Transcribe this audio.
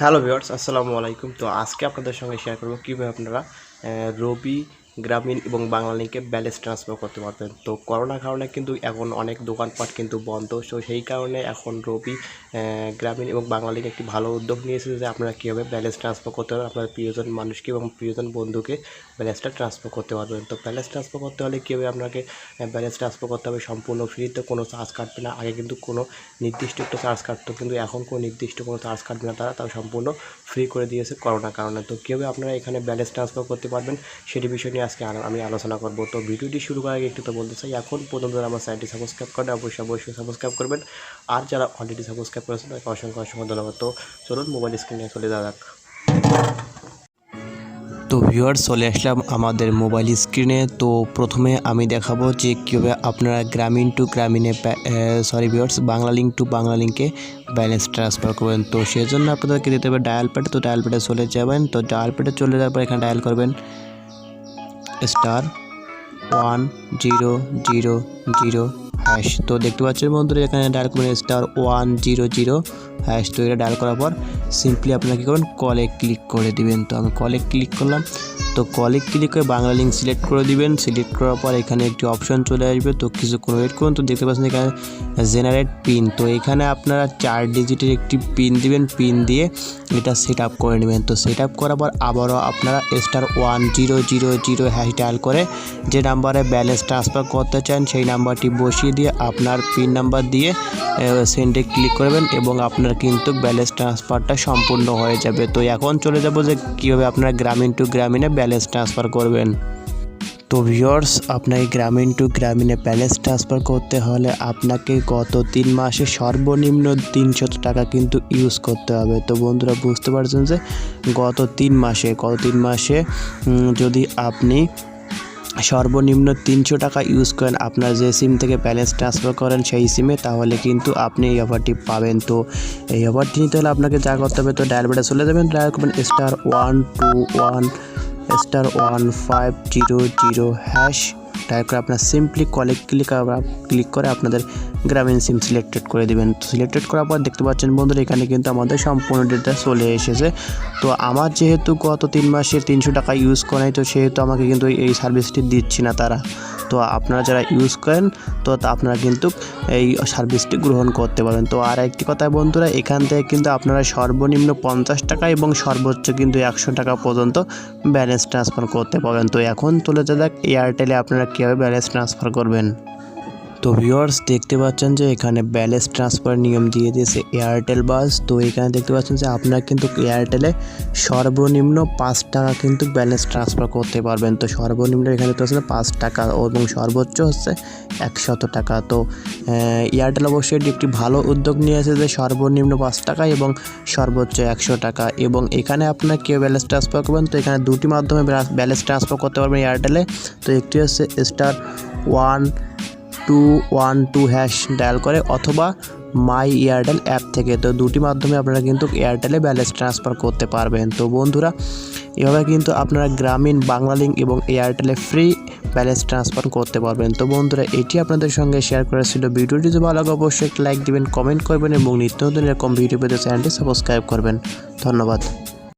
Hello viewers আসসালামু আলাইকুম। তো আজকে আপনাদের সঙ্গে শেয়ার করব কীভাবে আপনারা রবি গ্রামীণ এবং বাংলা লিঙ্কে ব্যালেন্স ট্রান্সফার করতে পারবেন। তো করোনার কারণে কিন্তু এখন অনেক দোকানপাট কিন্তু বন্ধ। তো সেই কারণে এখন রবি গ্রামীণ এবং বাংলা লিঙ্ক একটি ভালো উদ্যোগ নিয়েছে যে আপনারা কীভাবে ব্যালেন্স ট্রান্সফার করতে পারবেন আপনার প্রিয়জন মানুষকে এবং প্রিয়জন বন্ধুকে ব্যালেন্সটা ট্রান্সফার করতে পারবেন। তো ব্যালেন্স ট্রান্সফার করতে হলে কীভাবে আপনাকে ব্যালেন্স ট্রান্সফার করতে হবে সম্পূর্ণ ফ্রিতে কোনো চার্জ কাটবে না। আগে কিন্তু কোনো নির্দিষ্ট একটা চার্জ কাটতো, কিন্তু এখন কোনো নির্দিষ্ট কোনো চার্জ কাটবে না। তারা তাও সম্পূর্ণ ফ্রি করে দিয়েছে করোনার কারণে। তো কীভাবে আপনারা এখানে ব্যালেন্স ট্রান্সফার করতে পারবেন, সেটি বিষয় নিয়ে আজকে আমি আলোচনা করব। তো ভিডিওটি শুরু করার আগে একটু তো বলতে চাই, এখন পর্যন্ত যারা আমার চ্যানেলটি সাবস্ক্রাইব করেন অবশ্যই অবশ্যই সাবস্ক্রাইব করবেন। আর যারা অলরেডি সাবস্ক্রাইব করেছেন, তাদেরকে অসংখ্য অসংখ্য ধন্যবাদ। তো চলুন মোবাইল স্ক্রিনে চলে যাওয়া তো ভিউয়ার্স চলে আসলাম আমাদের মোবাইল স্ক্রিনে তো প্রথমে আমি দেখাবো যে কীভাবে আপনারা গ্রামীণ টু গ্রামীণে sorry viewers Bangla link to বাংলা লিঙ্কে ব্যালেন্স ট্রান্সফার করবেন। তো সেই জন্য আপনাদেরকে দিতে হবে ডায়াল প্যাড তো ডায়াল প্যাডে চলে যাবেন। তো ডায়াল প্যাডে চলে যাওয়ার পর এখানে ডায়াল করবেন। Star one zero zero zero hash. তো দেখতে পাচ্ছেন বন্ধুরা, এখানে ডায়াল করবেন star one zero zero hash. তো এটা ডায়াল করার পর সিম্পলি আপনারা কী করবেন কলে ক্লিক করে দিবেন। তো আমি কলে ক্লিক করলাম। তো কলে ক্লিক করে বাংলা লিঙ্ক সিলেক্ট করে দিবেন। সিলেক্ট করার পর এখানে একটি অপশন চলে আসবে। তো কিছুক্ষণ ওয়েট করুন। তো দেখতে পাচ্ছেন এখানে জেনারেট পিন তো এখানে আপনারা চার ডিজিটের একটি পিন দিবেন। পিন দিয়ে এটা সেট আপ করে নেবেন। তো সেট আপ করার পর আবারও আপনারা star one zero zero zero hash dial করে যে নাম্বারে ব্যালেন্স ট্রান্সফার করতে চান, সেই নাম্বারটি বসিয়ে দিয়ে আপনার পিন নাম্বার দিয়ে সেন্ডে ক্লিক করবেন এবং আপনার কিন্তু ব্যালেন্স ট্রান্সফারটা সম্পূর্ণ হয়ে যাবে। তো এখন চলে যাব যে কীভাবে আপনারা গ্রামীণ টু গ্রামীণে ব্যালেন্স ট্রান্সফার করবেন। তো ভিউয়ার্স আপনাকে গ্রামীণ টু গ্রামীণে ব্যালেন্স ট্রান্সফার করতে হলে আপনাকে গত তিন মাসে সর্বনিম্ন তিনশত টাকা কিন্তু ইউজ করতে হবে। তো বন্ধুরা, বুঝতে পারছেন যে গত তিন মাসে, গত তিন মাসে যদি আপনি সর্বনিম্ন তিনশো টাকা ইউজ করেন। আপনার যে সিম থেকে ব্যালেন্স ট্রান্সফার করেন সেই সিমে তাহলে কিন্তু আপনি এই অফারটি পাবেন। তো এই অফারটি নিতে হলে আপনাকে যা করতে হবে, তো ডায়াল বেটে চলে যাবেন। ডায়াল করবেন star one two one star one five zero zero hash dial করে আপনার সিম্পলি কলে ক্লিক ক্লিক করে আপনাদের গ্রামীণ সিম সিলেক্টেড করে দিবেন। সিলেক্টেড করার পর দেখতে পাচ্ছেন বন্ধুরা, এখানে কিন্তু আমাদের সম্পূর্ণ ডেটা চলে এসেছে। তো আমার যেহেতু গত তিন মাসে তিনশো টাকা ইউজ করাই, তো সেহেতু আমাকে কিন্তু এই সার্ভিসটি দিচ্ছি না তারা। তো আপনারা যারা ইউজ করেন, তো আপনারা কিন্তু এই সার্ভিসটি গ্রহণ করতে পারেন তো আর একটি কথা বন্ধুরা, এখান থেকে কিন্তু আপনারা সর্বনিম্ন পঞ্চাশ টাকা এবং সর্বোচ্চ কিন্তু একশো টাকা পর্যন্ত ব্যালেন্স ট্রান্সফার করতে পারবেন। তো এখন চলে যাক এয়ারটেলে আপনারা কীভাবে ব্যালেন্স ট্রান্সফার করবেন। তো ভিউয়ার্স দেখতে পাচ্ছেন যে এখানে ব্যালেন্স ট্রান্সফার নিয়ম দিয়ে দিয়েছে এয়ারটেল বাস তো এখানে দেখতে পাচ্ছেন যে আপনারা কিন্তু এয়ারটেলে সর্বনিম্ন পাঁচ টাকা কিন্তু ব্যালেন্স ট্রান্সফার করতে পারবেন। তো সর্বনিম্ন এখানে দেখতে পাচ্ছেন পাঁচ টাকা এবং সর্বোচ্চ হচ্ছে একশত টাকা। তো এয়ারটেল অবশ্যই এটি একটি ভালো উদ্যোগ নিয়েছে যে সর্বনিম্ন পাঁচ টাকা এবং সর্বোচ্চ একশো টাকা। এবং এখানে আপনারা কেউ ব্যালেন্স ট্রান্সফার করবেন তো এখানে দুটি মাধ্যমে ব্যালেন্স ট্রান্সফার করতে পারবেন এয়ারটেলে তো একটি হচ্ছে star one two one two hash dial করে অথবা মাই এয়ারটেল অ্যাপ থেকে। তো দুটি মাধ্যমে আপনারা কিন্তু এয়ারটেলে ব্যালেন্স ট্রান্সফার করতে পারবেন। তো বন্ধুরা, এভাবে কিন্তু আপনারা গ্রামীণ বাংলা লিঙ্ক এবং এয়ারটেলে ফ্রি ব্যালেন্স ট্রান্সফার করতে পারবেন। তো বন্ধুরা, এটি আপনাদের সঙ্গে শেয়ার করা ছিল। ভিডিওটি যদি ভালো লাগে, অবশ্যই লাইক দিবেন কমেন্ট করবেন এবং নিত্য নতুন এরকম ভিডিও পেতে চ্যানেলটি সাবস্ক্রাইব করবেন। ধন্যবাদ।